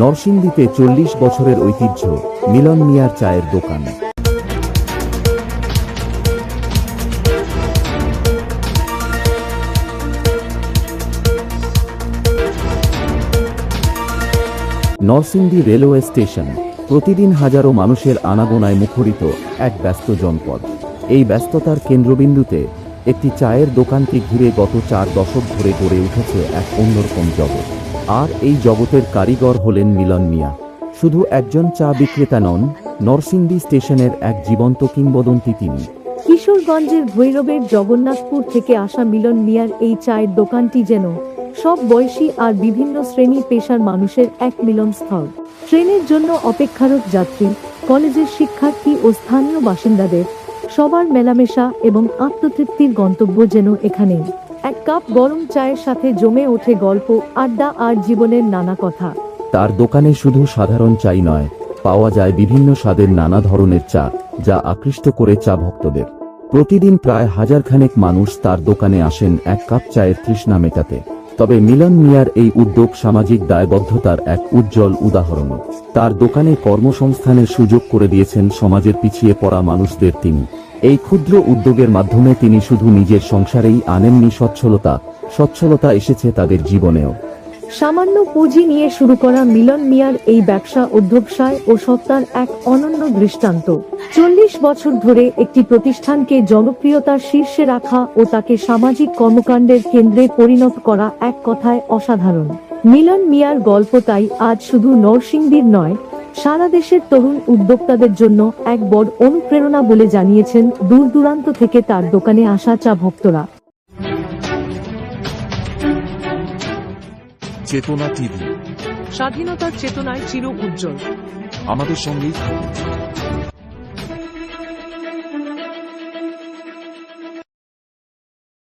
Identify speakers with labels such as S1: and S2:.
S1: নরসিংদীতে চল্লিশ বছরের ঐতিহ্য, মিলন মিয়ার চায়ের দোকান। নরসিংদী রেলওয়ে স্টেশন, প্রতিদিন হাজারো মানুষের আনাগোনায় মুখরিত এক ব্যস্ত জনপদ। এই ব্যস্ততার কেন্দ্রবিন্দুতে একটি চায়ের দোকানকে ঘিরে গত চার দশক ধরে গড়ে উঠেছে এক অন্যরকম জগৎ। আর এই জগতের কারিগর হলেন মিলন মিয়া। শুধু একজন চা বিক্রেতা নন, নরসিংদী স্টেশনের এক জীবন্ত কিংবদন্তি তিনি।
S2: কিশোরগঞ্জের ভৈরবের জগন্নাথপুর থেকে আসা মিলন মিয়ার এই চায়ের দোকানটি যেন সব বয়সী আর বিভিন্ন শ্রেণি পেশার মানুষের এক মিলনস্থল। ট্রেনের জন্য অপেক্ষারত যাত্রী, কলেজের শিক্ষার্থী ও স্থানীয় বাসিন্দাদের সবার মেলামেশা এবং আত্মতৃপ্তির গন্তব্য যেন এখানেই এক কাপ গরম চায়ের সাথে জমে ওঠে গল্প, আড্ডা আর জীবনের নানা কথা।
S1: তার দোকানে শুধু সাধারণ চাই নয়, পাওয়া যায় বিভিন্ন স্বাদের নানা ধরনের চা, যা আকৃষ্ট করে চা ভক্তদের। প্রতিদিন প্রায় হাজারখানেক মানুষ তার দোকানে আসেন এক কাপ চায়ের তৃষ্ণা মেটাতে। তবে মিলন মিয়ার এই উদ্যোগ সামাজিক দায়বদ্ধতার এক উজ্জ্বল উদাহরণ তার দোকানে কর্মসংস্থানের সুযোগ করে দিয়েছেন সমাজের পিছিয়ে পড়া মানুষদের তিনি। এই ক্ষুদ্র উদ্যোগের মাধ্যমে তিনি শুধু নিজের সংসারেই আনেননি সচ্ছলতা সচ্ছলতা এসেছে তাদের জীবনেও।
S2: সামান্য পুঁজি নিয়ে শুরু করা মিলন মিয়ার এই ব্যবসা অধ্যবসায় ও সত্তার এক অনন্য দৃষ্টান্ত। চল্লিশ বছর ধরে একটি প্রতিষ্ঠানকে জনপ্রিয়তার শীর্ষে রাখা ও তাকে সামাজিক কর্মকাণ্ডের কেন্দ্রে পরিণত করা এক কথায় অসাধারণ। মিলন মিয়ার গল্প তাই আজ শুধু নরসিংদীর নয় সারা দেশের তরুণ উদ্যোক্তাদের জন্য এক বড় অনুপ্রেরণা বলে জানিয়েছেন দূর দূরান্ত থেকে তার দোকানে আসা চা ভক্তরা।
S3: চেতনা টিভি।
S4: স্বাধীনতার চেতনায় চির উজ্জ্বল।
S3: আমাদের সঙ্গেই থাকুন।